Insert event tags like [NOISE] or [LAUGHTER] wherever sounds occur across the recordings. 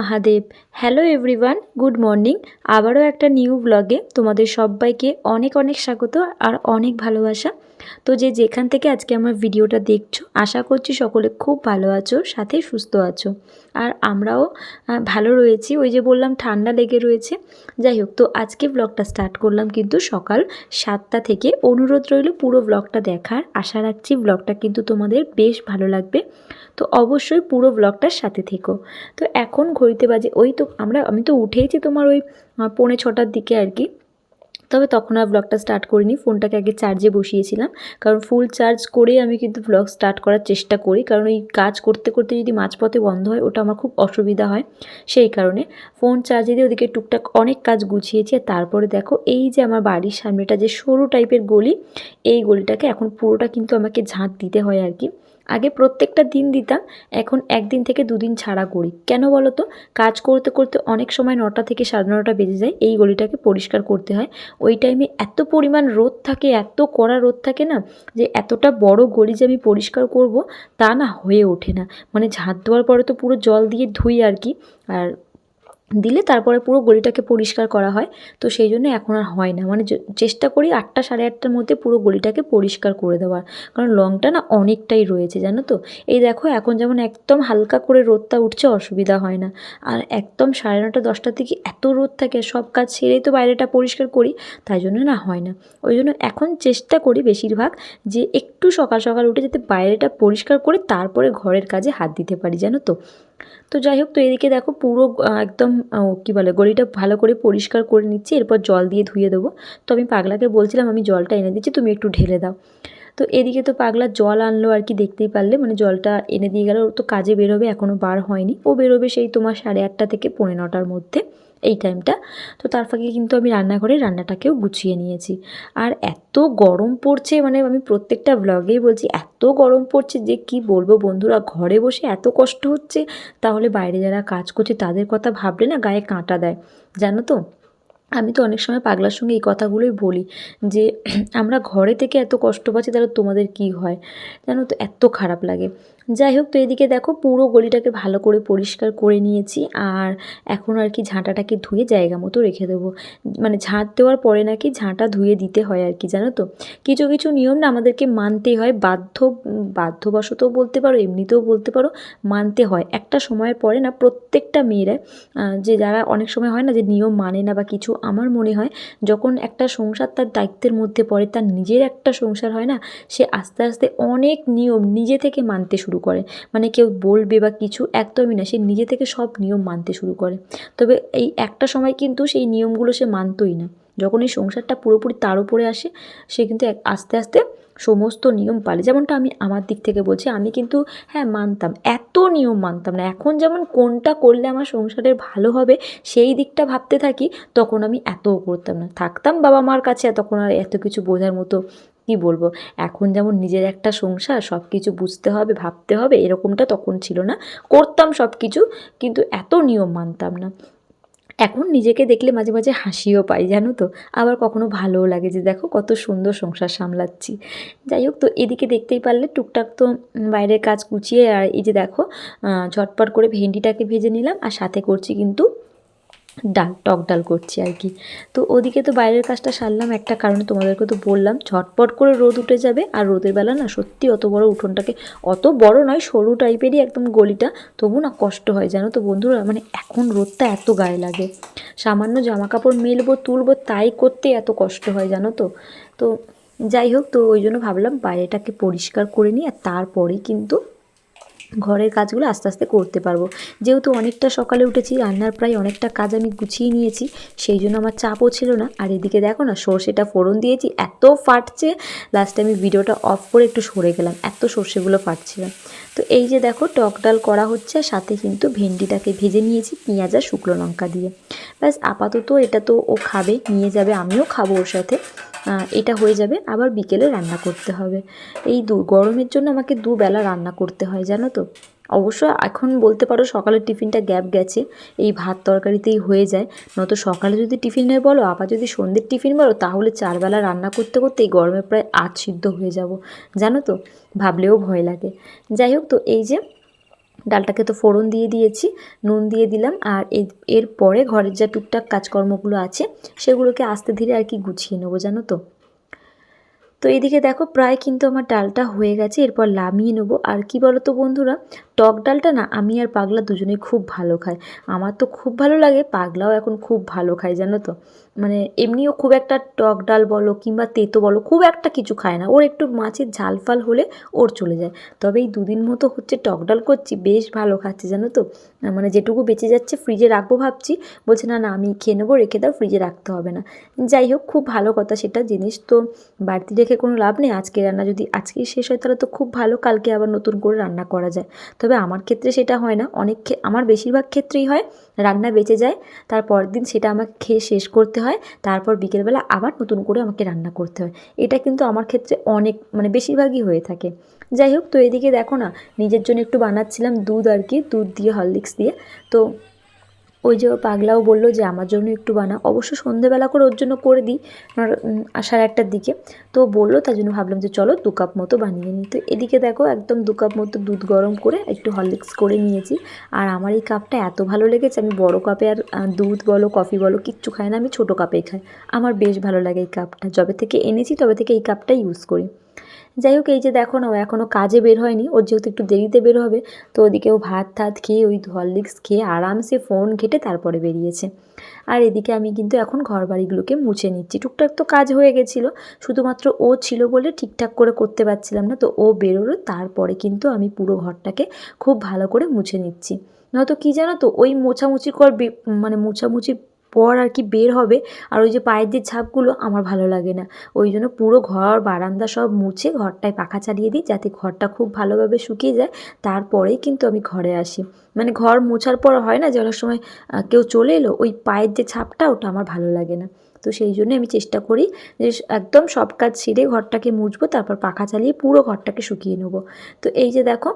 Mahadev. Hello everyone good morning আবারও একটা new ব্লগে তোমাদের সবাইকে অনেক অনেক স্বাগত আর অনেক ভালোবাসা। তো যে যেখান থেকে আজকে আমার ভিডিওটা দেখছ, আশা করছি সকলে খুব ভালো আছো, সাথে সুস্থ আছো। আর আমরাও ভালো রয়েছি। ওই যে বললাম, ঠান্ডা লেগে রয়েছে। যাই হোক, তো আজকে ব্লগটা স্টার্ট করলাম কিন্তু সকাল সাতটা থেকে। অনুরোধ রইল পুরো ব্লগটা দেখার। আশা রাখছি ব্লগটা কিন্তু তোমাদের বেশ ভালো লাগবে। তো অবশ্যই পুরো ব্লগটার সাথে থেকো। তো এখন ঘড়িতে বাজে, ওই তো আমরা, আমি তো উঠেইছি তোমার ওই পৌনে ছটার দিকে আর কি। তবে তখন আর ব্লগটা স্টার্ট করিনি। ফোনটাকে আগে চার্জে বসিয়েছিলাম। কারণ ফুল চার্জ করেই আমি কিন্তু ব্লগ স্টার্ট করার চেষ্টা করি। কারণ এই কাজ করতে করতে যদি মাঝপথে বন্ধ হয়, ওটা আমার খুব অসুবিধা হয় সেই কারণে। ফোন চার্জে দিয়ে ওদিকে টুকটাক অনেক কাজ গুছিয়েছি। আর তারপরে দেখো, এই যে আমার বাড়ির সামনেটা যে সরু টাইপের গলি, এই গলিটাকে এখন পুরোটা কিন্তু আমাকে ঝাঁট দিতে হয় আর কি। আগে প্রত্যেকটা দিন দিতাম, এখন একদিন থেকে দুদিন ছাড়া করি। কেন বলো তো কাজ করতে করতে অনেক সময় নটা থেকে সাড়ে নটা বেজে যায়, এই গলিটাকে পরিষ্কার করতে হয়। ওই টাইমে এত পরিমাণ রোদ থাকে, এত কড়া রোদ থাকে না, যে এতটা বড় গলি যে আমি পরিষ্কার করব, তা না হয়ে ওঠে না। মানে ঝাঁট দেওয়ার পরে তো পুরো জল দিয়ে ধুই আর কি। আর দিলে তারপরে পুরো গলিটাকে পরিষ্কার করা হয়। তো সেই জন্য এখন আর হয় না। মানে চেষ্টা করি আটটা সাড়ে আটটার মধ্যে পুরো গলিটাকে পরিষ্কার করে দেওয়ার। কারণ লংটা না অনেকটাই রয়েছে, জানো তো? এই দেখো, এখন যেমন একদম হালকা করে রোদটা উঠছে, অসুবিধা হয় না। আর একদম সাড়ে নটা, দশটার দিকে এত রোদ থাকে, সব কাজ সেরেই তো বাইরেটা পরিষ্কার করি, তাই জন্য না হয় না। ওই জন্য এখন চেষ্টা করি বেশিরভাগ যে একটু সকাল সকাল উঠে যাতে বাইরেটা পরিষ্কার করে তারপরে ঘরের কাজে হাত দিতে পারি, জানো তো? তো যাই হোক, তো এদিকে দেখো পুরো একদম কি বলে, গলিটা ভালো করে পরিষ্কার করে নিচ্ছি, এরপর জল দিয়ে ধুয়ে দেবো। তো আমি পাগলাকে বলছিলাম, আমি জলটা এনে দিচ্ছি, তুমি একটু ঢেলে দাও। তো এদিকে তো পাগলা জল আনলো আর কি দেখতেই পারলে মানে জলটা এনে দিয়ে গেল তো কাজে বেরোবে এখনও বার হয়নি। ও বেরোবে সেই তোমার সাড়ে আটটা থেকে পৌনে নটার মধ্যে এই টাইমটা তো তার ফাঁকে কিন্তু আমি রান্নাঘরে রান্নাটাকেও গুছিয়ে নিয়েছি। আর এত গরম পড়ছে মানে আমি প্রত্যেকটা ব্লগেই বলছি, এত গরম পড়ছে যে কি বলব বন্ধুরা, ঘরে বসে এত কষ্ট হচ্ছে, তাহলে বাইরে যারা কাজ করছে তাদের কথা ভাবলে না গায়ে কাঁটা দেয়। জানো তো? আমি তো অনেক সময় পাগলার সঙ্গে এই কথাগুলোই বলি যে [CLEARS THROAT] আমরা ঘরে থেকে এত কষ্ট পাচ্ছি, তাহলে তোমাদের কি হয়? জানো তো, এত খারাপ লাগে। যাই হোক, তো এদিকে দেখো পুরো গলিটাকে ভালো করে পরিষ্কার করে নিয়েছি আর এখন আর কি ঝাঁটাটাকে ধুয়ে জায়গা মতো রেখে দেবো। মানে ঝাঁট দেওয়ার পরে নাকি ঝাঁটা ধুয়ে দিতে হয় আর কি, জানো তো? কিছু কিছু নিয়ম না আমাদেরকে মানতেই হয়, বাধ্য বাধ্যবশতও বলতে পারো, এমনিতেও বলতে পারো, মানতে হয়। একটা সময়ের পরে না প্রত্যেকটা মেয়েরা যে যারা অনেক সময় হয় না যে নিয়ম মানে না বা কিছু, আমার মনে হয় যখন একটা সংসার তার দায়িত্বের মধ্যে পড়ে, তার নিজের একটা সংসার হয় না, সে আস্তে আস্তে অনেক নিয়ম নিজে থেকে মানতে শুরু করে। মানে কেউ বলবে বা কিছু একদমই না, সে নিজে থেকে সব নিয়ম মানতে শুরু করে। তবে এই একটা সময় কিন্তু সেই নিয়মগুলো সে মানতই না। যখন এই সংসারটা পুরোপুরি তার উপরে আসে, সে কিন্তু আস্তে আস্তে সমস্ত নিয়ম পালে যেমনটা আমি আমার দিক থেকে বলছি, আমি কিন্তু হ্যাঁ মানতাম, এত নিয়ম মানতাম না। এখন যেমন কোনটা করলে আমার সংসারের ভালো হবে, সেই দিকটা ভাবতে থাকি, তখন আমি এতও করতাম না। থাকতাম বাবা মার কাছে, তখন আর এত কিছু বোঝার মতো কি বলব? এখন যেমন নিজের একটা সংসার সব কিছু বুঝতে হবে, ভাবতে হবে, এরকমটা তখন ছিল না। করতাম সব কিছু কিন্তু এত নিয়ম মানতাম না। এখন নিজেকে দেখলে মাঝে মাঝে হাসিও পাই, জানো তো? আবার কখনো ভালোও লাগে যে, দেখো কত সুন্দর সংসার সামলাচ্ছি। যাই হোক, তো এদিকে দেখতেই পারলে টুকটাক তো বাইরের কাজ কুচিয়ে আর এই যে দেখো ঝটপট করে ভেন্ডিটাকে ভেজে নিলাম আর সাথে করছি কিন্তু ডাল, টক ডাল করছি আর কি। তো ওদিকে তো বাইরের কাজটা সারলাম, একটা কারণে তোমাদেরকে তো বললাম, ঝটপট করে রোদ উঠে যাবে, আর রোদের বেলা না সত্যি অত বড় উঠোনটাকে, অত বড় নয়, সরু টাইপেরই একদম গলিটা, তবু না কষ্ট হয়, জানো তো বন্ধুরা মানে এখন রোদটা এত গায়ে লাগে। সামান্য জামা কাপড় মেলবো, তুলবো, তাই করতে এত কষ্ট হয়, জানো তো। তো যাই হোক, তো ওই জন্য ভাবলাম বাইরেটাকে পরিষ্কার করে নিই, আর তারপরেই কিন্তু ঘরের কাজগুলো আস্তে আস্তে করতে পারব। যেহেতু অনেকটা সকালে উঠেছি, রান্নার প্রায় অনেকটা কাজ আমি গুছিয়ে নিয়েছি, সেই জন্য আমার চাপও ছিল না। আর এদিকে দেখো না, সর্ষেটা ফোড়ন দিয়েছি, এত ফাটছে লাস্টে আমি ভিডিওটা অফ করে একটু সরে গেলাম, এত সর্ষেগুলো ফাটছিল। তো এই যে দেখো, টক ডাল করা হচ্ছে, আর সাথে কিন্তু ভেন্ডিটাকে ভেজে নিয়েছি, পেঁয়াজ আর শুকনো লঙ্কা দিয়ে। ব্যাস, আপাতত এটা তো ও খাবে, নিয়ে যাবে, আমিও খাব ওর সাথে। এটা হয়ে যাবে। আবার বিকেলে রান্না করতে হবে। এই দু, গরমের জন্য আমাকে দুবেলা রান্না করতে হয়, জানো তো? অবশ্য এখন বলতে পারো সকালের টিফিনটা গ্যাপ গেছে, এই ভাত তরকারিতেই হয়ে যায়। নয়তো সকালে যদি টিফিনের বলো, আবার যদি সন্ধ্যের টিফিন বলো, তাহলে চারবেলা রান্না করতে করতে এই গরমে প্রায় আধ সিদ্ধ হয়ে যাব। জানো তো? ভাবলেও ভয় লাগে। যাই হোক তো, এই যে ডালটাকে তো ফোড়ন দিয়ে দিয়েছি, নুন দিয়ে দিলাম আর এর- এরপরে ঘরের যা টুকটাক কাজকর্মগুলো আছে, সেগুলোকে আস্তে ধীরে আর কি গুছিয়ে নেব, জানো তো। তো এদিকে দেখো প্রায় কিন্তু আমার ডালটা হয়ে গেছে, এরপর নামিয়ে নেব। আর কি বলো তো বন্ধুরা, টক ডালটা না আমি আর পাগলা দুজনেই খুব ভালো খাই। আমার তো খুব ভালো লাগে, পাগলাও এখন খুব ভালো খায়, জানো তো। মানে এমনিও খুব একটা টক ডাল বলো কিংবা তেতো বলো খুব একটা কিছু খায় না। ওর একটু মাছের ঝাল ফাল হলে ওর চলে যায়। তবে এই দুদিন মতো হচ্ছে টক ডাল করছি, বেশ ভালো খাচ্ছে জানো তো। মানে যেটুকু বেঁচে যাচ্ছে ফ্রিজে রাখব ভাবছি। বলছে, না না, আমি খেয়ে নেব, রেখে দাও ফ্রিজে রাখতে হবে না। যাই হোক, খুব ভালো কথা সেটা, জিনিস তো বাড়তি রেখে কোনো লাভ নেই। আজকে রান্না যদি আজকেই শেষ হয়, তাহলে তো খুব ভালো, কালকে আবার নতুন করে রান্না করা যায়। তবে আমার ক্ষেত্রে সেটা হয় না। অনেক আমার বেশিরভাগ ক্ষেত্রেই হয়, রান্না বেঁচে যায় তারপর দিন সেটা আমাকে খেয়ে শেষ করতে হয়, তারপর বিকেলবেলা আবার নতুন করে আমাকে রান্না করতে হয়। এটা কিন্তু আমার ক্ষেত্রে অনেক মানে বেশিরভাগই হয়ে থাকে। যাই হোক, তো এদিকে দেখো না, নিজের জন্য একটু বানাচ্ছিলাম দুধ আর কি, দুধ দিয়ে, হরলিক্স দিয়ে। তো ওই যে পাগলাও বলল যে, আমার জন্য একটু বানা অবশ্য সন্ধেবেলা করে ওর জন্য করে দিই সাড়ে আটটার দিকে। তো বলল, তার জন্য ভাবলাম যে, চলো দু কাপ মতো বানিয়ে নিই। তো এদিকে দেখো, একদম দু কাপ মতো দুধ গরম করে একটু হরলিক্স করে নিয়েছি। আর আমার এই কাপটা এত ভালো লেগেছে, আমি বড় কাপে আর দুধ বলো, কফি বলো, কিচ্ছু খাই না, আমি ছোটো কাপেই খাই। আমার বেশ ভালো লাগে এই কাপটা। যবে থেকে এনেছি, তবে থেকে এই কাপটা ইউজ করি। যাই হোক, এই যে দেখো না, ও এখনও কাজে বের হয়নি। ওর যেহেতু একটু দেরিতে বের হবে, তো ওদিকে ও ভাত টাত খেয়ে ওই হরলিক্স খেয়ে আরামসে ফোন ঘেটে তারপরে বেরিয়েছে। আর এদিকে আমি কিন্তু এখন ঘর বাড়িগুলোকে মুছে নিচ্ছি। টুকটাক তো কাজ হয়ে গেছিল, শুধুমাত্র ও ছিল বলে ঠিকঠাক করে করতে পারছিলাম না, তো ও বেরোলো, তারপরে কিন্তু আমি পুরো ঘরটাকে খুব ভালো করে মুছে নিচ্ছি। নয়তো কী জানো তো, ওই মোছামুছি কর মানে মোছামুছি পর আর কি বের হবে, আর ওই যে পায়ের যে ছাপগুলো আমার ভালো লাগে না। ওই জন্য পুরো ঘর, বারান্দা সব মুছে ঘরটায় পাখা চালিয়ে দিই যাতে ঘরটা খুব ভালোভাবে শুকিয়ে যায়। তারপরেই কিন্তু আমি ঘরে আসি। মানে ঘর মোছার পর হয় না যে অনেক সময় কেউ চলে এলো, ওই পায়ের যে ছাপটা ওটা আমার ভালো লাগে না। তো সেই জন্য আমি চেষ্টা করি যে একদম সব কাজ ছেড়ে ঘরটাকে মুছবো, তারপর পাখা চালিয়ে পুরো ঘরটাকে শুকিয়ে নেব। তো এই যে দেখো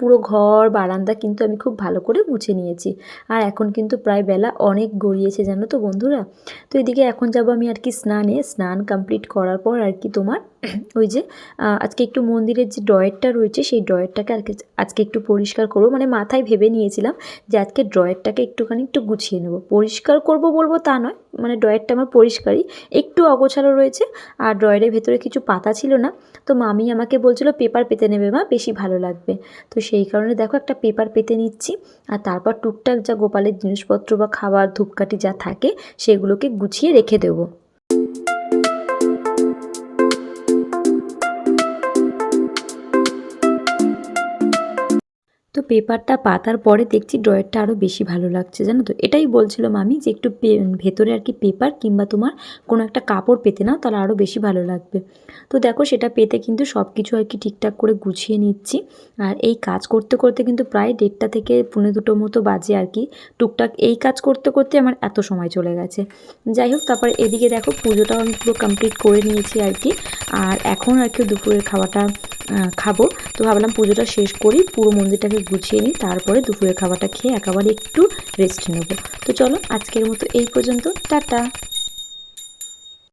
পুরো ঘর, বারান্দা কিন্তু আমি খুব ভালো করে মুছে নিয়েছি। আর এখন কিন্তু প্রায় বেলা অনেক গড়িয়েছে, জানো তো বন্ধুরা? তো এদিকে এখন যাব আমি আর কি স্নানে। স্নান কমপ্লিট করার পর আর কি তোমার ওই যে আজকে একটু মন্দিরের যে ড্রয়ারটা রয়েছে, সেই ড্রয়ারটাকে আর কি আজকে একটু পরিষ্কার করব। মানে মাথায় ভেবে নিয়েছিলাম যে আজকে ড্রয়ারটাকে একটুখানি একটু গুছিয়ে নেব। পরিষ্কার করব বলব তা নয় মানে ড্রয়ারটা আমার পরিষ্কারই। একটু অগোছালো রয়েছে আর ড্রয়ারের ভেতরে কিছু পাতা ছিল না। তো মামি আমাকে বলছিল, পেপার পেতে নেবে মা, বেশি ভালো লাগবে। তো সেই কারণে দেখো একটা পেপার পেতে নিচ্ছি আর তারপর টুকটাক যা গোপালের জিনিসপত্র বা খাবার, ধূপকাঠি যা থাকে, সেগুলোকে গুছিয়ে রেখে দেবো। তো পেপারটা পাতার পরে দেখছি ড্রয়ারটা আরও বেশি ভালো লাগছে, জানো তো? এটাই বলছিল মামি যে একটু ভেতরে আর কি পেপার কিংবা তোমার কোনো একটা কাপড় পেতে নাও, তাহলে আরও বেশি ভালো লাগবে। তো দেখো সেটা পেতে কিন্তু সব কিছু আর কি ঠিকঠাক করে গুছিয়ে নিচ্ছি। আর এই কাজ করতে করতে কিন্তু প্রায় দেড়টা থেকে পৌনে দুটো মতো বাজে আর কি। টুকটাক এই কাজ করতে করতে আমার এত সময় চলে গেছে। যাই হোক, তারপর এদিকে দেখো পুজোটাও আমি পুরো কমপ্লিট করে নিয়েছি আর কি। আর এখন আর কি দুপুরের খাওয়াটা খাব। তো ভাবলাম পুজোটা শেষ করি, পুরো মন্দিরটাকে গুছিয়ে নিই, তারপরে দুপুরের খাবারটা খেয়ে একেবারে একটু রেস্ট নেব। তো চলো, আজকের মতো এই পর্যন্ত। টাটা!